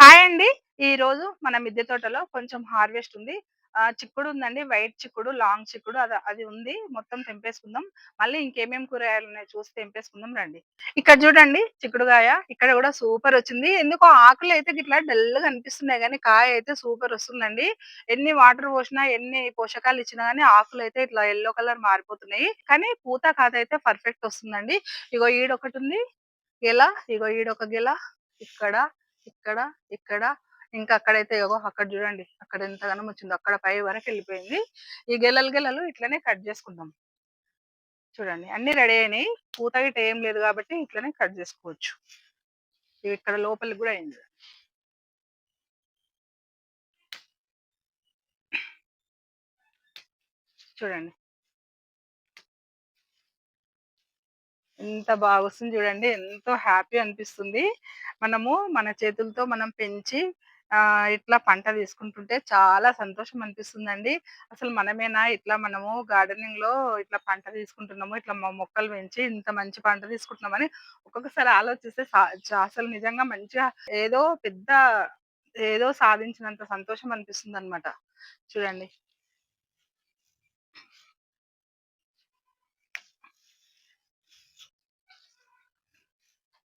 Hi అండి. ఈ రోజు మన మిద్దె తోటలో కొంచెం హార్వెస్ట్ ఉంది. ఆ చిక్కుడు ఉందండి. వైట్ చిక్కుడు లాంగ్ చిక్కుడు అది అది ఉంది. మొత్తం తెంపేసుకుందాం. మళ్ళీ ఇంకేమేం కూరగాయలు ఉన్నాయి చూసి తెంపేసుకుందాం రండి. ఇక్కడ చూడండి చిక్కుడుగాయ ఇక్కడ కూడా సూపర్ వచ్చింది. ఎందుకో ఆకులు అయితే ఇట్లా డల్గా అనిపిస్తున్నాయి కానీ కాయ అయితే సూపర్ వస్తుందండి. ఎన్ని వాటర్ పోసినా ఎన్ని పోషకాలు ఇచ్చినా కానీ ఆకులు అయితే ఇట్లా ఎల్లో కలర్ మారిపోతున్నాయి. కానీ పూత కాత అయితే పర్ఫెక్ట్ వస్తుందండి. ఇగో ఈడొకటి ఉంది. గెల ఇగో ఈడొక గెల. ఇక్కడ ఇక్కడ ఇక్కడ ఇంకా అక్కడైతే ఏగో అక్కడ చూడండి అక్కడ ఎంతగానో వచ్చిందో అక్కడ పై వరకు వెళ్ళిపోయింది. ఈ గెలలు గెలలు ఇట్లనే కట్ చేసుకుందాం. చూడండి అన్ని రెడీ అయినాయి. పూత గిట్ట ఏం లేదు కాబట్టి ఇట్లనే కట్ చేసుకోవచ్చు. ఇవి ఇక్కడ లోపలికి కూడా అయింది చూడండి ఎంత బాగా వస్తుంది చూడండి. ఎంతో హ్యాపీ అనిపిస్తుంది. మనము మన చేతులతో మనం పెంచి ఆ ఇట్లా పంట తీసుకుంటుంటే చాలా సంతోషం అనిపిస్తుందండి. అసలు మనమేనా ఇట్లా మనము గార్డెనింగ్లో ఇట్లా పంట తీసుకుంటున్నాము ఇట్లా మా మొక్కలు పెంచి ఇంత మంచి పంట తీసుకుంటున్నామని ఒక్కొక్కసారి ఆలోచిస్తే అసలు నిజంగా మంచిగా ఏదో పెద్ద ఏదో సాధించినంత సంతోషం అనిపిస్తుంది అనమాట చూడండి.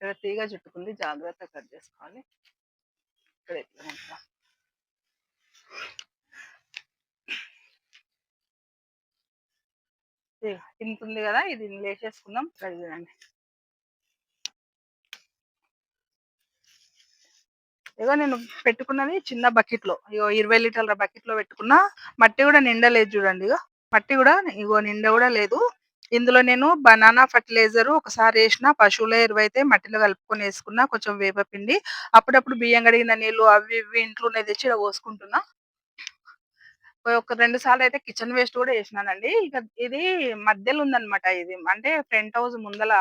ఇక్కడ తీగ చుట్టుకుంది జాగ్రత్త కట్ చేసుకోవాలి. ఇక్కడ ఎట్లా ఉంటా. తీగ ఇంత ఉంది కదా ఇది లేచేసుకుందాం ఇక్కడ చూడండి ఇగో నేను పెట్టుకున్నది చిన్న బకెట్లో ఇగో ఇరవై లీటర్ల బకెట్లో పెట్టుకున్నా మట్టి కూడా నిండలేదు చూడండి ఇగో. మట్టి కూడా ఇగో నిండ కూడా లేదు. ఇందులో నేను బనానా ఫర్టిలైజర్ ఒకసారి వేసిన పశువుల ఎరువు అయితే మట్టిలో కలుపుకొని వేసుకున్నా కొంచెం వేపపిండి అప్పుడప్పుడు బియ్యం కడిగిన నీళ్ళు అవి ఇవి ఇంట్లోనే తెచ్చి ఇలా పోసుకుంటున్నా. ఒక రెండు సార్లు అయితే కిచెన్ వేస్ట్ కూడా వేసినానండి ఇక ఇది మధ్యలో ఉందన్నమాట ఇది. అంటే ఫ్రంట్ హౌస్ ముందల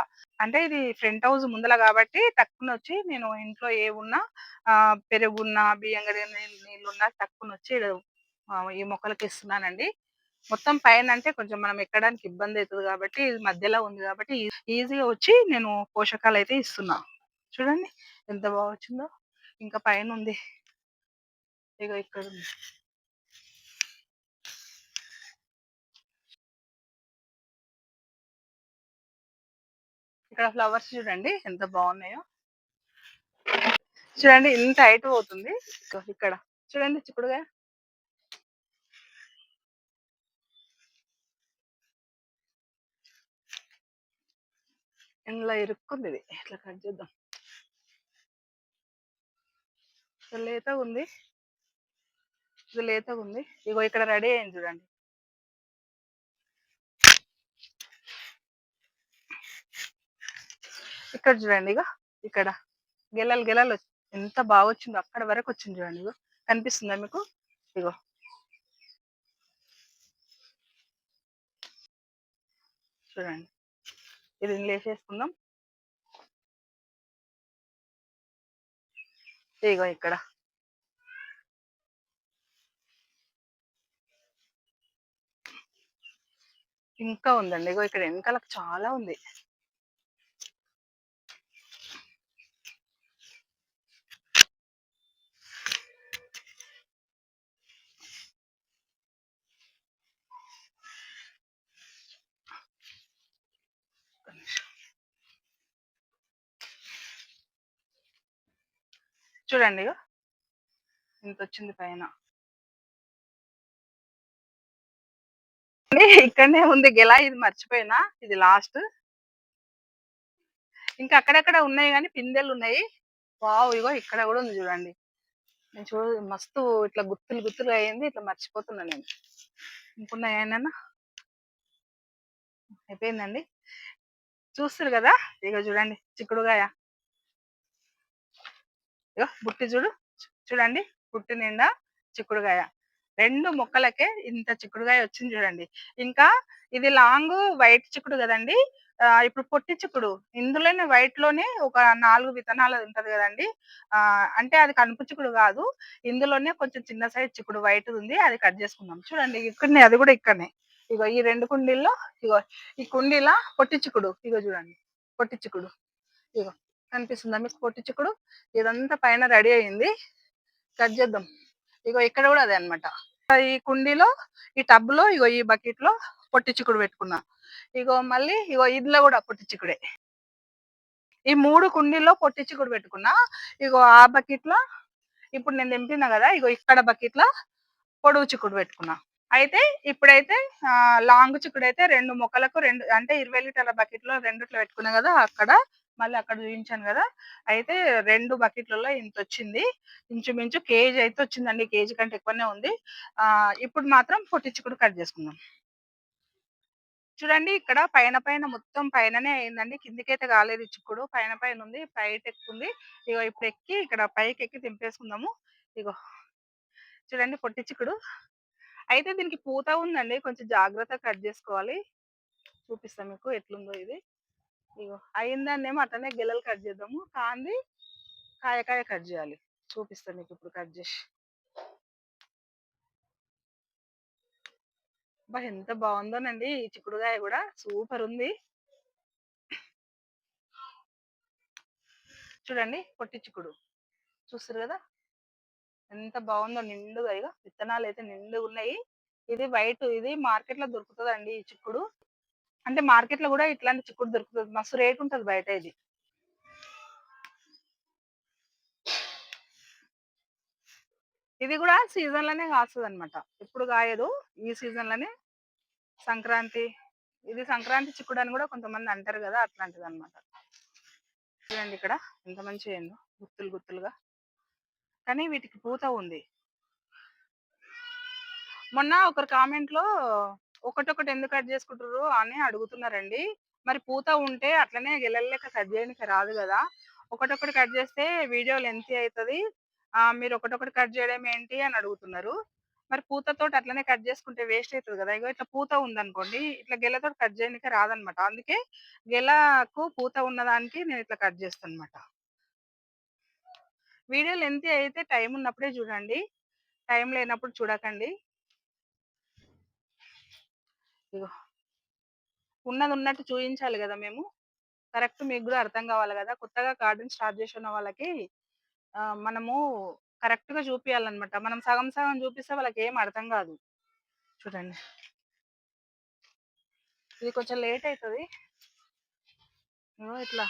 అంటే ఇది ఫ్రంట్ హౌస్ ముందల కాబట్టి టక్కున వచ్చి నేను ఇంట్లో ఏ ఉన్నా పెరుగున్నా బియ్యం కడిగిన నీళ్ళున్నా టక్కున వచ్చి ఈ మొక్కలకి ఇస్తున్నానండి. మొత్తం పైన అంటే కొంచెం మనం ఎక్కడానికి ఇబ్బంది అవుతుంది కాబట్టి ఇది మధ్యలో ఉంది కాబట్టి ఈజీగా వచ్చి నేను పోషకాలు అయితే ఇస్తున్నా. చూడండి ఎంత బాగా వచ్చిందో. ఇంకా పైన ఉంది. ఇక ఇక్కడ ఉంది. ఇక్కడ ఫ్లవర్స్ చూడండి ఎంత బాగున్నాయో. చూడండి ఇంత హైట్ పోతుంది. ఇక్కడ. చూడండి చిక్కుడుగా ఇలా ఇరుక్కుంది ఇది ఇట్లా కట్ చేద్దాం లేతగా ఉంది ఇది లేతగా ఉంది ఇగో ఇక్కడ రెడీ అయింది చూడండి ఇక్కడ చూడండి ఇక ఇక్కడ గెలలు గెలలు ఎంత బాగా వచ్చిందో అక్కడ వరకు వచ్చింది చూడండి ఇగో కనిపిస్తుందా మీకు ఇగో చూడండి ఇది లేచేసుకుందాం ఇగో ఇక్కడ. ఇంకా ఉందండి. ఇగో ఇక్కడ వెనకాలకు చాలా ఉంది. చూడండి. ఇగో ఇంత వచ్చింది పైన. ఇక్కడనే ఉంది. గెలా ఇది మర్చిపోయినా. ఇది లాస్ట్. ఇంకా అక్కడక్కడ ఉన్నాయి కానీ పిందెలు ఉన్నాయి. వావ్ ఇగో ఇక్కడ కూడా ఉంది చూడండి. నేను చూడ మస్తు ఇట్లా గుత్తులు గుత్తులు అయింది. ఇట్లా మర్చిపోతున్నా నేను. ఇంకున్నాయి ఏమైనా అయిపోయిందండి. చూస్తారు కదా? ఇక చూడండి. చిక్కుడుగాయ. ఇగో బుట్టి చూడు. చూడండి. బుట్టి నిండా చిక్కుడుగాయ. రెండు మొక్కలకే ఇంత చిక్కుడుగాయ వచ్చింది చూడండి. ఇంకా ఇది లాంగ్ వైట్ చిక్కుడు కదండి. ఇప్పుడు పొట్టి చిక్కుడు. ఇందులోనే వైట్లోనే ఒక నాలుగు విత్తనాలు ఉంటది కదండి. ఆ అంటే అది కనుపు చిక్కుడు కాదు. ఇందులోనే కొంచెం చిన్న సైజ్ చిక్కుడు వైట్ ఉంది. అది కట్ చేసుకుందాం. చూడండి ఇక్కడనే అది కూడా ఇక్కడనే. ఇగో ఈ రెండు కుండీల్లో ఇగో ఈ కుండీలా పొట్టి చిక్కుడు. ఇగో చూడండి. పొట్టి చిక్కుడు. ఇగో కనిపిస్తుందా మీకు పొట్టి చిక్కుడు ఇదంతా పైన రెడీ అయింది. కట్ చేద్దాం. ఇగో ఇక్కడ కూడా అదే అన్నమాట. ఈ కుండీలో ఈ టబ్లో ఇగో ఈ బకెట్లో పొట్టి చిక్కుడు పెట్టుకున్నా. ఇగో మళ్ళీ ఇగో ఇందులో కూడా పొట్టి చిక్కుడే ఈ మూడు కుండీల్లో పొట్టి చిక్కుడు పెట్టుకున్నా. ఇగో ఆ బకెట్లో ఇప్పుడు నేను తెంపినా కదా ఇగో ఇక్కడ బకెట్లో పొడుగు చిక్కుడు పెట్టుకున్నా. అయితే ఇప్పుడైతే లాంగ్ చిక్కుడు అయితే రెండు మొక్కలకు రెండు అంటే ఇరవై లీటర్ల బకెట్లో రెండిట్లో పెట్టుకున్నా కదా అక్కడ మళ్ళీ అక్కడ చూపించాను కదా! అయితే రెండు బకెట్లలో ఇంత వచ్చింది ఇంచుమించు కేజీ అయితే వచ్చిందండి. కేజీ కంటే ఎక్కువనే ఉంది. ఆ ఇప్పుడు మాత్రం పొట్టి కట్ చేసుకుందాం. చూడండి ఇక్కడ పైన పైన మొత్తం పైననే అయిందండి. కిందికైతే కాలేదు చిక్కుడు పైన పైన ఉంది. పైట ఎక్కుంది ఇగో ఇప్పుడు ఎక్కి ఇక్కడ పైకి ఎక్కి తింపేసుకుందాము ఇగో చూడండి పొట్టి చిక్కుడు అయితే దీనికి పూత ఉందండి. కొంచెం జాగ్రత్తగా కట్ చేసుకోవాలి. చూపిస్తాం మీకు ఎట్లుందో ఇది. ఇగో అయిందాన్నేమో అట్లనే గెలలు కట్ చేద్దాము. కాంది కాయ కాయ కట్ చేయాలి. చూపిస్తాను మీకు ఇప్పుడు కట్ చేసి. బా ఎంత బాగుందోనండి ఈ చిక్కుడుకాయ కూడా. సూపర్ ఉంది. చూడండి పొట్టి చిక్కుడు. చూస్తారు కదా? ఎంత బాగుందో నిండుగా. ఇక విత్తనాలు అయితే నిండుగా ఉన్నాయి. ఇది వైట్ ఇది మార్కెట్లో దొరుకుతుందండి ఈ చిక్కుడు. అంటే మార్కెట్లో కూడా ఇట్లాంటి చిక్కుడు దొరుకుతుంది. మస్తు రేట్ ఉంటది బయట ఇది. ఇది కూడా సీజన్లోనే కాస్తుంది అనమాట ఇప్పుడు కాయదు. ఈ సీజన్లోనే సంక్రాంతి ఇది సంక్రాంతి చిక్కుడు అని కూడా కొంతమంది అంటారు కదా అట్లాంటిది అనమాట చూడండి ఇక్కడ ఎంత మంచిగా అయిందో గుత్తులు గుత్తులుగా. కానీ వీటికి పూత ఉంది. మొన్న ఒకరు కామెంట్లో ఒకటొకటి ఎందుకు కట్ చేసుకుంటారు అని అడుగుతున్నారండి. మరి పూత ఉంటే అట్లనే గెలలేక కట్ చేయడానికి రాదు కదా. ఒకటొకటి కట్ చేస్తే వీడియో లెంత్ అవుతుంది ఆ మీరు ఒకటొకటి కట్ చేయడం ఏంటి అని అడుగుతున్నారు. మరి పూతతో అట్లనే కట్ చేసుకుంటే వేస్ట్ అవుతుంది కదా. ఇగో ఇట్లా పూత ఉందనుకోండి ఇట్లా గెలతో కట్ చేయడానికి రాదనమాట. అందుకే గెలకు పూత ఉన్నదానికి నేను ఇట్లా కట్ చేస్తాను అనమాట వీడియో లెంత్ అయితే టైం ఉన్నప్పుడే చూడండి. టైం లేనప్పుడు చూడకండి. ఇగో ఉన్నది ఉన్నట్టు చూపించాలి కదా మేము. కరెక్ట్ మీకు కూడా అర్థం కావాలి కదా. కొత్తగా గార్డెన్ స్టార్ట్ చేసిన వాళ్ళకి మనము కరెక్ట్గా చూపించాలన్నమాట మనం సగం సగం చూపిస్తే వాళ్ళకి ఏం అర్థం కాదు. చూడండి. ఇది కొంచెం లేట్ అవుతుంది ఇగో ఇట్లా.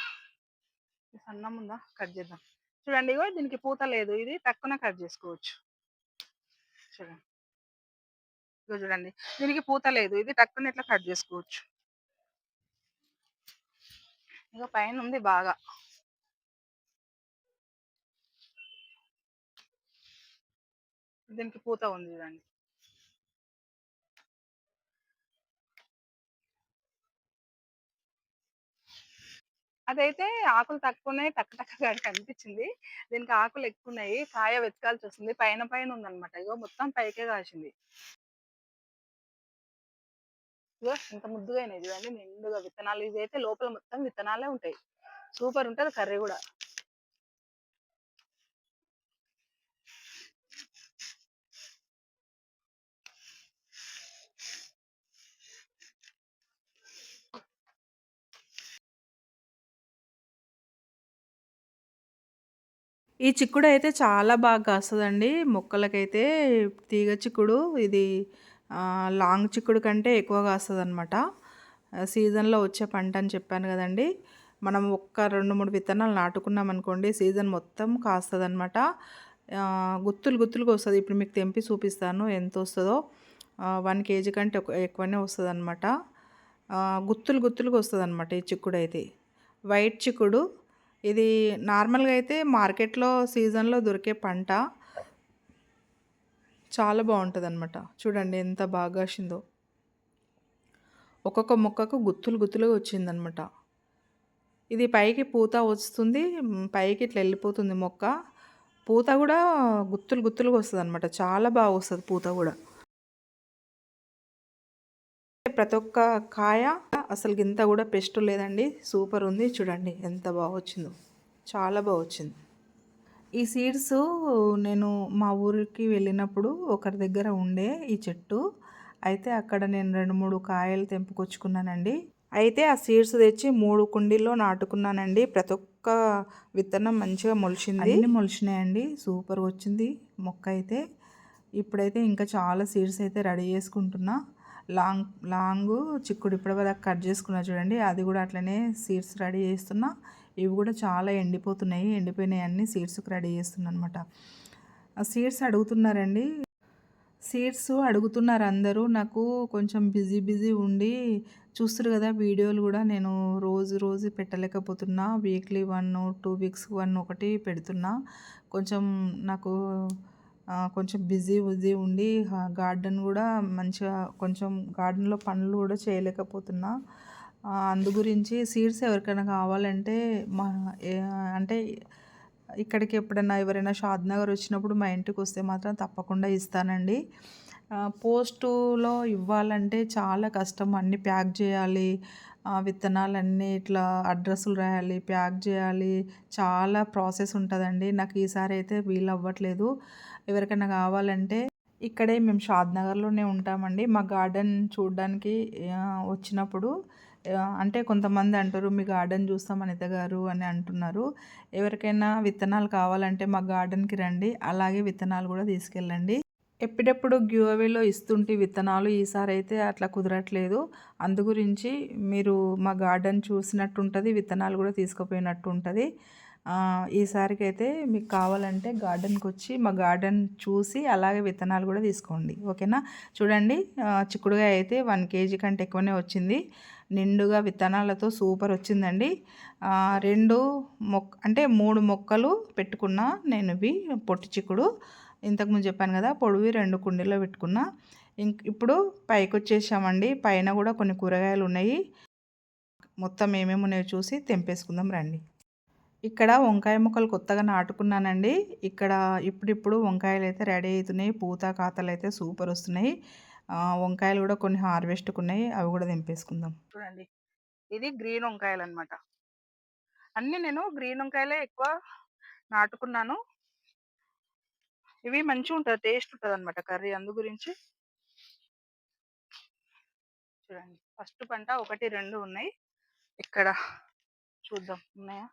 సన్నం ఉందా కట్ చేద్దాం. చూడండి ఇగో దీనికి పూత లేదు. ఇది తక్కువ కట్ చేసుకోవచ్చు. చూడండి. ఇదిగో చూడండి. దీనికి పూత లేదు. ఇది టక్కుని ఇట్లా కట్ చేసుకోవచ్చు. ఇక పైన ఉంది బాగా. దీనికి పూత ఉంది చూడండి. అదైతే ఆకులు తక్కువనే టక్ టక్ కనిపించింది. దీనికి ఆకులు ఎక్కువ ఉన్నాయి కాయ వెతకాల్సి వస్తుంది. పైన పైన ఉందన్నమాట. ఇగో మొత్తం పైకే కాసింది. ఇగో ఇంత ముద్దుగా అయినాయి చూడండి. నిండుగా విత్తనాలు ఇది అయితే లోపల మొత్తం విత్తనాలే ఉంటాయి. సూపర్ ఉంటది కర్రీ కూడా. ఈ చిక్కుడు అయితే చాలా బాగా కాస్తుందండి. మొక్కలకైతే తీగ చిక్కుడు ఇది లాంగ్ చిక్కుడు కంటే ఎక్కువ వస్తుంది అనమాట సీజన్లో వచ్చే పంట అని చెప్పాను కదండి. మనం ఒక్క రెండు మూడు విత్తనాలు నాటుకున్నాం అనుకోండి సీజన్ మొత్తం కాస్తుంది అనమాట గుత్తులు గుత్తులుగా వస్తుంది. ఇప్పుడు మీకు తెంపి చూపిస్తాను ఎంత వస్తుందో. వన్ కేజీ కంటే ఎక్కువనే వస్తుంది అనమాట గుత్తులు గుత్తులుగా వస్తుంది అనమాట ఈ చిక్కుడు అయితే. వైట్ చిక్కుడు ఇది నార్మల్గా అయితే మార్కెట్లో సీజన్లో దొరికే పంట. చాలా బాగుంటుంది అనమాట చూడండి ఎంత బాగా వచ్చిందో ఒక్కొక్క మొక్కకు గుత్తులు గుత్తులుగా వచ్చిందనమాట ఇది పైకి పూత వస్తుంది పైకి ఇట్లా వెళ్ళిపోతుంది మొక్క. పూత కూడా గుత్తులు గుత్తులుగా వస్తుంది అనమాట చాలా బాగా వస్తుంది పూత కూడా. ప్రతి ఒక్క కాయ అసలు గింత కూడా పెస్ట్ లేదండి. సూపర్ ఉంది. చూడండి ఎంత బాగా వచ్చిందో. చాలా బాగా వచ్చింది. ఈ సీడ్స్ నేను మా ఊరికి వెళ్ళినప్పుడు ఒకరి దగ్గర ఉండే ఈ చెట్టు. అయితే అక్కడ నేను రెండు మూడు కాయలు తెంపుకొచ్చుకున్నానండి. అయితే ఆ సీడ్స్ తెచ్చి మూడు కుండీల్లో నాటుకున్నానండి. ప్రతి ఒక్క విత్తనం మంచిగా మొలిచింది. అన్ని మొలిచినాయండి. సూపర్గా వచ్చింది మొక్క అయితే. ఇప్పుడైతే ఇంకా చాలా సీడ్స్ అయితే రెడీ చేసుకుంటున్నా. లాంగ్ లాంగ్ చిక్కుడు ఇప్పటివరకు కట్ చేసుకున్నా చూడండి. అది కూడా అట్లనే సీడ్స్ రెడీ చేస్తున్నా. ఇవి కూడా చాలా ఎండిపోతున్నాయి ఎండిపోయినాయి. అన్ని సీడ్స్కి రెడీ చేస్తున్నాను అనమాట ఆ సీడ్స్ అడుగుతున్నారండి. సీడ్స్ అడుగుతున్నారు అందరూ. నాకు కొంచెం బిజీ బిజీ ఉండి చూస్తారు కదా వీడియోలు కూడా. నేను రోజు రోజు పెట్టలేకపోతున్నా. Weekly one two weeks one ఒకటి పెడుతున్నా. కొంచెం నాకు కొంచెం బిజీ బిజీ ఉండి గార్డెన్ కూడా మంచిగా కొంచెం గార్డెన్లో పనులు కూడా చేయలేకపోతున్నా. అందు గురించి సీడ్స్ ఎవరికైనా కావాలంటే మా అంటే ఇక్కడికి ఎప్పుడైనా ఎవరైనా షాద్ నగర్ వచ్చినప్పుడు మా ఇంటికి వస్తే మాత్రం తప్పకుండా ఇస్తానండి. పోస్టులో ఇవ్వాలంటే చాలా కష్టం. అన్నీ ప్యాక్ చేయాలి విత్తనాలన్నీ ఇట్లా అడ్రస్లు రాయాలి ప్యాక్ చేయాలి. చాలా ప్రాసెస్ ఉంటుందండి. నాకు ఈసారి అయితే వీలు అవ్వట్లేదు ఎవరికైనా కావాలంటే ఇక్కడే మేము షాద్ నగర్లోనే ఉంటామండి. మా గార్డెన్ చూడడానికి వచ్చినప్పుడు అంటే కొంతమంది అంటారు మీ గార్డెన్ చూస్తాం అనిత గారు అని అంటున్నారు. ఎవరికైనా విత్తనాలు కావాలంటే మా గార్డెన్కి రండి అలాగే విత్తనాలు కూడా తీసుకెళ్ళండి. ఎప్పుడెప్పుడు గ్యూఅవేలో ఇస్తుంటే విత్తనాలు ఈసారి అయితే అట్లా కుదరట్లేదు. అందు గురించి మీరు మా గార్డెన్ చూసినట్టు ఉంటుంది విత్తనాలు కూడా తీసుకుపోయినట్టు ఉంటుంది ఈసారికి అయితే మీకు కావాలంటే గార్డెన్కి వచ్చి మా గార్డెన్ చూసి అలాగే విత్తనాలు కూడా తీసుకోండి. ఓకేనా? చూడండి చిక్కుడుగా అయితే వన్ కేజీ కంటే ఎక్కువనే వచ్చింది. నిండుగా విత్తనాలతో సూపర్ వచ్చిందండి. రెండు మొక్క అంటే మూడు మొక్కలు పెట్టుకున్నా నేను ఇవి పొట్టి చిక్కుడు. ఇంతకుముందు చెప్పాను కదా పొడివి రెండు కుండీలో పెట్టుకున్నా. ఇంక ఇప్పుడు పైకి వచ్చేసామండి పైన కూడా కొన్ని కూరగాయలు ఉన్నాయి. మొత్తం ఏమేమి ఉన్నాయో చూసి తెంపేసుకుందాం రండి. ఇక్కడ వంకాయ ముక్కలు కొత్తగా నాటుకున్నానండి. ఇక్కడ ఇప్పుడిప్పుడు వంకాయలు అయితే రెడీ అవుతున్నాయి పూత కాతలు అయితే సూపర్ వస్తున్నాయి. వంకాయలు కూడా కొన్ని హార్వెస్ట్కి ఉన్నాయి అవి కూడా తెంపేసుకుందాం చూడండి. ఇది గ్రీన్ వంకాయలు అనమాట అన్ని నేను గ్రీన్ వంకాయలే ఎక్కువ నాటుకున్నాను. ఇవి మంచిగా ఉంటుంది టేస్ట్ ఉంటుంది అనమాట కర్రీ అందు గురించి. చూడండి. ఫస్ట్ పంట ఒకటి రెండు ఉన్నాయి. ఇక్కడ చూద్దాం. ఉన్నాయా?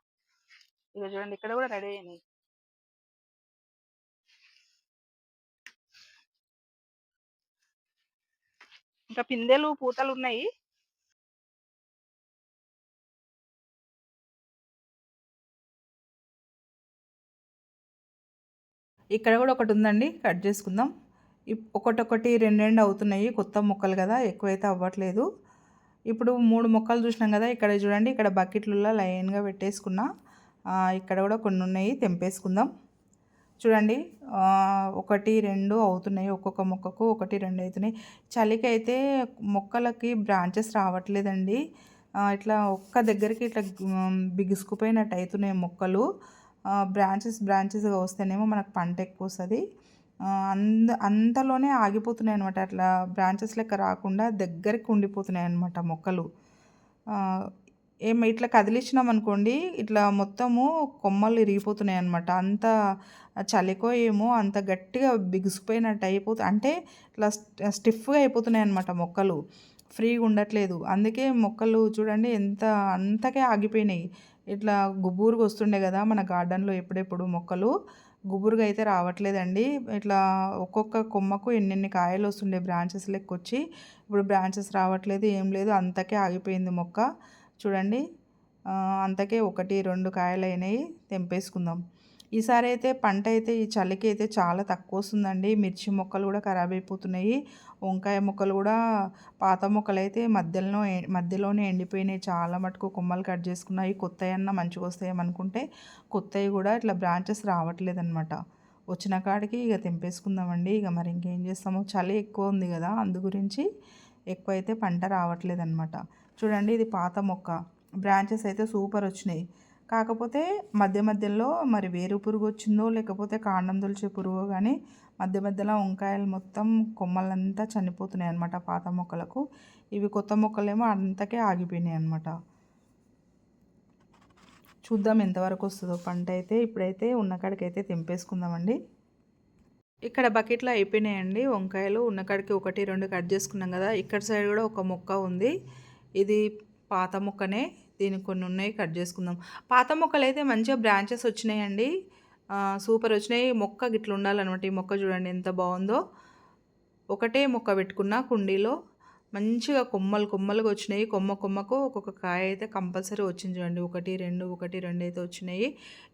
ఇక చూడండి ఇక్కడ కూడా రెడీ అయినాయి ఇంకా పిందెలు పూతలు ఉన్నాయి. ఇక్కడ కూడా ఒకటి ఉందండి కట్ చేసుకుందాం. ఒకటొకటి రెండు రెండు అవుతున్నాయి కొత్త మొక్కలు కదా ఎక్కువైతే అవ్వట్లేదు. ఇప్పుడు మూడు మొక్కలు చూసినాం కదా ఇక్కడ చూడండి ఇక్కడ బకెట్లలో లైన్గా పెట్టేసుకున్నా. ఇక్కడ కూడా కొన్ని ఉన్నాయి తెంపేసుకుందాం. చూడండి ఒకటి రెండు అవుతున్నాయి ఒక్కొక్క మొక్కకు ఒకటి రెండు అవుతున్నాయి. చలికి అయితే మొక్కలకి బ్రాంచెస్ రావట్లేదండి. ఇట్లా ఒక్క దగ్గరికి ఇట్లా బిగుసుకుపోయినట్టు అవుతున్నాయి మొక్కలు. బ్రాంచెస్ బ్రాంచెస్గా వస్తేనేమో మనకు పంట ఎక్కువ వస్తుంది. అంద అంతలోనే ఆగిపోతున్నాయి అనమాట అట్లా బ్రాంచెస్ లెక్క రాకుండా దగ్గరికి ఉండిపోతున్నాయి అనమాట మొక్కలు. ఏం ఇట్లా కదిలించినాం అనుకోండి ఇట్లా మొత్తము కొమ్మలు ఇరిగిపోతున్నాయి అనమాట అంత చలికో ఏమో అంత గట్టిగా బిగుసిపోయినట్టు అయిపోతుంది అంటే ఇట్లా స్టిఫ్గా అయిపోతున్నాయి అనమాట మొక్కలు. ఫ్రీగా ఉండట్లేదు. అందుకే మొక్కలు చూడండి ఎంత అంతకే ఆగిపోయినాయి. ఇట్లా గుబూరుగా వస్తుండే కదా మన గార్డెన్లో ఎప్పుడెప్పుడు మొక్కలు. గుబురుగా అయితే రావట్లేదండి. ఇట్లా ఒక్కొక్క కొమ్మకు ఎన్నెన్ని కాయలు వస్తుండే బ్రాంచెస్ లెక్క వచ్చి ఇప్పుడు బ్రాంచెస్ రావట్లేదు ఏం లేదు అంతకే ఆగిపోయింది మొక్క. చూడండి. అంతకే ఒకటి రెండు కాయలు అయినాయి తెంపేసుకుందాం. ఈసారి అయితే పంట అయితే ఈ చలికి అయితే చాలా తక్కువ వస్తుందండి మిర్చి మొక్కలు కూడా ఖరాబ్ అయిపోతున్నాయి. వంకాయ మొక్కలు కూడా పాత మొక్కలు అయితే మధ్యలో మధ్యలోనే ఎండిపోయినాయి. చాలా మటుకు కొమ్మలు కట్ చేసుకున్నాయి. కొత్తవి అన్న మంచిగా వస్తాయేమనుకుంటే కొత్తవి కూడా ఇట్లా బ్రాంచెస్ రావట్లేదు అనమాట వచ్చిన కాడికి ఇక తెంపేసుకుందామండి. ఇక మరి ఇంకేం చేస్తాము చలి ఎక్కువ ఉంది కదా అందు గురించి ఎక్కువ అయితే పంట రావట్లేదు అనమాట చూడండి ఇది పాత మొక్క. బ్రాంచెస్ అయితే సూపర్ వచ్చినాయి. కాకపోతే మధ్య మధ్యలో మరి వేరు పురుగు వచ్చిందో లేకపోతే కాండం దొలిచే పురుగు కానీ మధ్య మధ్యలో వంకాయలు మొత్తం కొమ్మలంతా చనిపోతున్నాయి అనమాట పాత మొక్కలకు. ఇవి కొత్త మొక్కలేమో అంతకే ఆగిపోయినాయి అనమాట చూద్దాం ఎంతవరకు వస్తుందో. పంట అయితే ఇప్పుడైతే ఉన్న కాడికైతే తెంపేసుకుందామండి. ఇక్కడ బకెట్లో అయిపోయినాయండి. వంకాయలు ఉన్న కాడికి ఒకటి రెండు కట్ చేసుకున్నాం కదా. ఇక్కడ సైడ్ కూడా ఒక మొక్క ఉంది. ఇది పాత మొక్కనే దీనికి కొన్ని ఉన్నాయి కట్ చేసుకుందాం. పాత మొక్కలు అయితే మంచిగా బ్రాంచెస్ వచ్చినాయండి. సూపర్ వచ్చినాయి. మొక్క గిట్లా ఉండాలన్నమాట. ఈ మొక్క చూడండి ఎంత బాగుందో. ఒకటే మొక్క పెట్టుకున్న కుండీలో మంచిగా కొమ్మలు కొమ్మలుగా వచ్చినాయి. కొమ్మ కొమ్మకు ఒక్కొక్క కాయ అయితే కంపల్సరీ వచ్చింది చూడండి. ఒకటి రెండు ఒకటి రెండు అయితే వచ్చినాయి.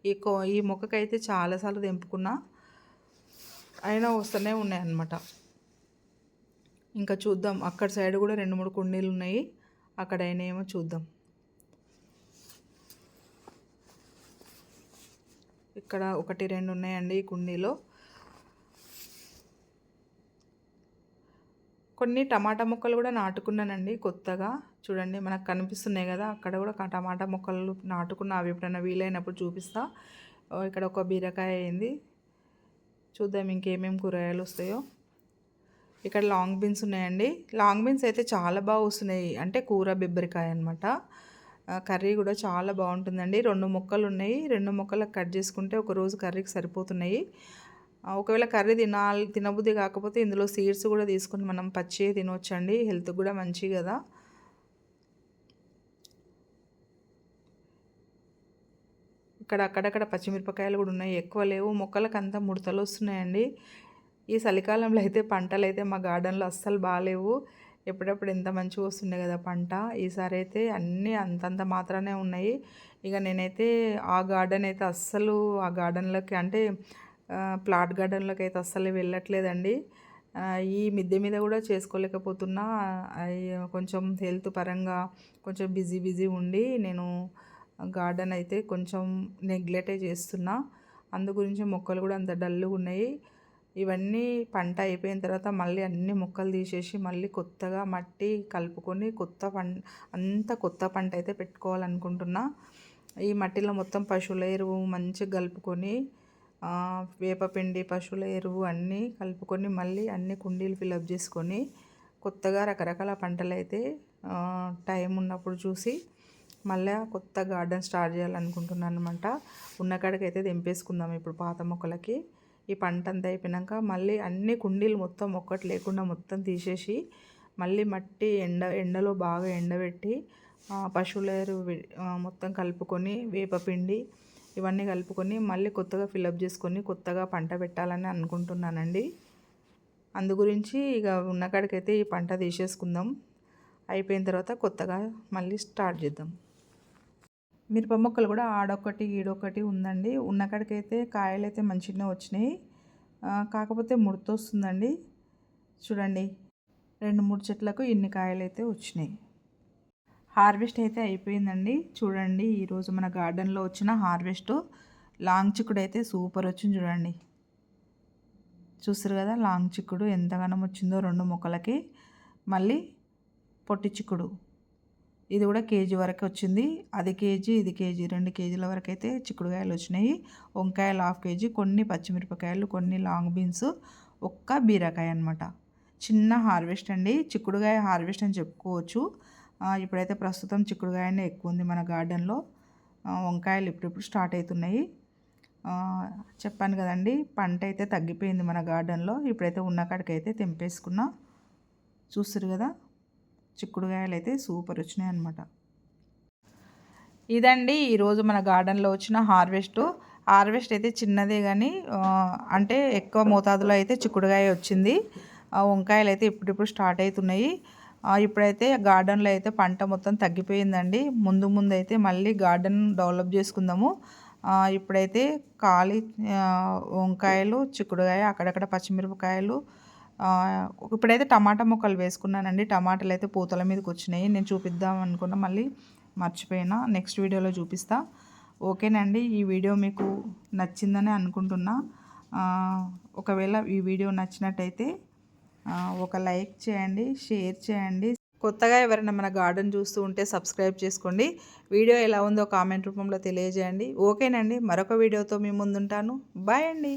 ఈ కొ ఈ మొక్కకైతే చాలాసార్లు తెంపుకున్నా. అయినా వస్తూనే ఉన్నాయి అన్నమాట ఇంకా చూద్దాం. అక్కడ సైడ్ కూడా రెండు మూడు కుండీలు ఉన్నాయి. అక్కడైనా ఏమో చూద్దాం. ఇక్కడ ఒకటి రెండు ఉన్నాయండి ఈ కుండీలో. కొన్ని టమాటా మొక్కలు కూడా నాటుకున్నానండి కొత్తగా. చూడండి మనకు కనిపిస్తున్నాయి కదా అక్కడ కూడా టమాటా మొక్కలు నాటుకున్న అవి ఎప్పుడైనా వీలైనప్పుడు చూపిస్తా. ఇక్కడ ఒక బీరకాయ అయింది. చూద్దాం ఇంకేమేమి కూరగాయలు వస్తాయో. ఇక్కడ లాంగ్ బీన్స్ ఉన్నాయండి. లాంగ్ బీన్స్ అయితే చాలా బాగా వస్తున్నాయి. అంటే కూర బెబ్బరికాయ అనమాట కర్రీ కూడా చాలా బాగుంటుందండి. రెండు మొక్కలు ఉన్నాయి. రెండు మొక్కలకు కట్ చేసుకుంటే ఒక రోజు కర్రీకి సరిపోతున్నాయి. ఒకవేళ కర్రీ తినాలి తినబుద్ధి కాకపోతే ఇందులో సీడ్స్ కూడా తీసుకొని మనం పచ్చి తినవచ్చండి హెల్త్ కూడా మంచి కదా. ఇక్కడ అక్కడక్కడ పచ్చిమిరపకాయలు కూడా ఉన్నాయి. ఎక్కువ లేవు. మొక్కలకు అంతా ముడతలు వస్తున్నాయండి. ఈ చలికాలంలో అయితే పంటలు అయితే మా గార్డెన్లో అస్సలు బాగాలేవు ఎప్పుడప్పుడు ఎంత మంచిగా వస్తుండే కదా పంట. ఈసారి అయితే అన్నీ అంతంత మాత్రమే ఉన్నాయి. ఇక నేనైతే ఆ గార్డెన్ అయితే అస్సలు ఆ గార్డెన్లోకి అంటే ప్లాట్ గార్డెన్లోకి అయితే అస్సలు వెళ్ళట్లేదండి. ఈ మిద్దె మీద కూడా చేసుకోలేకపోతున్నా. కొంచెం హెల్త్ పరంగా కొంచెం బిజీ బిజీ ఉండి నేను గార్డెన్ అయితే కొంచెం నెగ్లెక్టే చేస్తున్నా. అందు గురించి మొక్కలు కూడా అంత డల్గా ఉన్నాయి ఇవన్నీ పంట అయిపోయిన తర్వాత మళ్ళీ అన్ని మొక్కలు తీసేసి మళ్ళీ కొత్తగా మట్టి కలుపుకొని కొత్త పం అంత కొత్త పంట అయితే పెట్టుకోవాలనుకుంటున్నా. ఈ మట్టిలో మొత్తం పశువుల ఎరువు మంచిగా కలుపుకొని వేపపిండి పశువుల ఎరువు అన్నీ కలుపుకొని మళ్ళీ అన్ని కుండీలు ఫిలప్ చేసుకొని కొత్తగా రకరకాల పంటలు అయితే టైం ఉన్నప్పుడు చూసి మళ్ళీ కొత్త గార్డెన్ స్టార్ట్ చేయాలనుకుంటున్నాను అనమాట ఉన్న కాడికైతే తెంపేసుకుందాం ఇప్పుడు పాత మొక్కలకి. ఈ పంట అంతా అయిపోయినాక మళ్ళీ అన్ని కుండీలు మొత్తం ఒక్కటి లేకుండా మొత్తం తీసేసి మళ్ళీ మట్టి ఎండ ఎండలో బాగా ఎండబెట్టి పశువులేరు పశువుల మొత్తం కలుపుకొని వేపపిండి ఇవన్నీ కలుపుకొని మళ్ళీ కొత్తగా ఫిలప్ చేసుకొని కొత్తగా పంట పెట్టాలని అనుకుంటున్నానండి. అందు గురించి ఇక ఉన్న కాడికైతే ఈ పంట తీసేసుకుందాం. అయిపోయిన తర్వాత కొత్తగా మళ్ళీ స్టార్ట్ చేద్దాం. మిరప మొక్కలు కూడా ఆడొకటి ఈడొకటి ఉందండి. ఉన్నకాడికైతే కాయలు అయితే మంచిగానే వచ్చినాయి. కాకపోతే ముడత వస్తుందండి చూడండి రెండు మూడు చెట్లకు ఇన్ని కాయలు అయితే వచ్చినాయి. హార్వెస్ట్ అయితే అయిపోయిందండి. చూడండి ఈరోజు మన గార్డెన్లో వచ్చిన హార్వెస్ట్ లాంగ్ చిక్కుడు అయితే సూపర్ వచ్చింది చూడండి. చూస్తారు కదా లాంగ్ చిక్కుడు ఎంతగానో వచ్చిందో రెండు మొక్కలకి. మళ్ళీ పొట్టి చిక్కుడు. ఇది కూడా కేజీ వరకు వచ్చింది. అది కేజీ ఇది కేజీ రెండు కేజీల వరకు అయితే చిక్కుడుకాయలు వచ్చినాయి. వంకాయలు హాఫ్ కేజీ కొన్ని పచ్చిమిరపకాయలు కొన్ని లాంగ్ బీన్స్ ఒక్క బీరకాయ అనమాట చిన్న హార్వెస్ట్ అండి. చిక్కుడుకాయ హార్వెస్ట్ అని చెప్పుకోవచ్చు. ఇప్పుడైతే ప్రస్తుతం చిక్కుడుకాయనే ఎక్కువ ఉంది మన గార్డెన్లో. వంకాయలు ఇప్పుడిప్పుడు స్టార్ట్ అవుతున్నాయి చెప్పాను కదండి పంట అయితే తగ్గిపోయింది మన గార్డెన్లో. ఇప్పుడైతే ఉన్న కాడికి అయితే తెంపేసుకున్నా. చూస్తారు కదా? చిక్కుడుకాయలు అయితే సూపర్ వచ్చినాయి అనమాట ఇదండి ఈరోజు మన గార్డెన్లో వచ్చిన హార్వెస్ట్. హార్వెస్ట్ అయితే చిన్నదే కానీ అంటే ఎక్కువ మోతాదులో అయితే చిక్కుడుకాయ వచ్చింది. వంకాయలు అయితే ఇప్పుడిప్పుడు స్టార్ట్ అవుతున్నాయి ఇప్పుడైతే గార్డెన్లో అయితే పంట మొత్తం తగ్గిపోయిందండి. ముందు ముందు అయితే మళ్ళీ గార్డెన్ డెవలప్ చేసుకుందాము. ఇప్పుడైతే ఖాళీ వంకాయలు చిక్కుడుకాయ అక్కడక్కడ పచ్చిమిరపకాయలు ఇప్పుడైతే టమాటా ముక్కలు వేసుకున్నానండి. టమాటాలు అయితే పూతల మీదకి వచ్చినాయి. నేను చూపిద్దాం అనుకున్నా. మళ్ళీ మర్చిపోయినా. నెక్స్ట్ వీడియోలో చూపిస్తా. ఓకేనండి. ఈ వీడియో మీకు నచ్చిందని అనుకుంటున్నా. ఒకవేళ ఈ వీడియో నచ్చినట్టయితే ఒక లైక్ చేయండి షేర్ చేయండి. కొత్తగా ఎవరైనా మన గార్డెన్ చూస్తూ ఉంటే సబ్స్క్రైబ్ చేసుకోండి. వీడియో ఎలా ఉందో కామెంట్ రూపంలో తెలియజేయండి. ఓకేనండి. మరొక వీడియోతో మీ ముందుంటాను. బాయ్ అండి.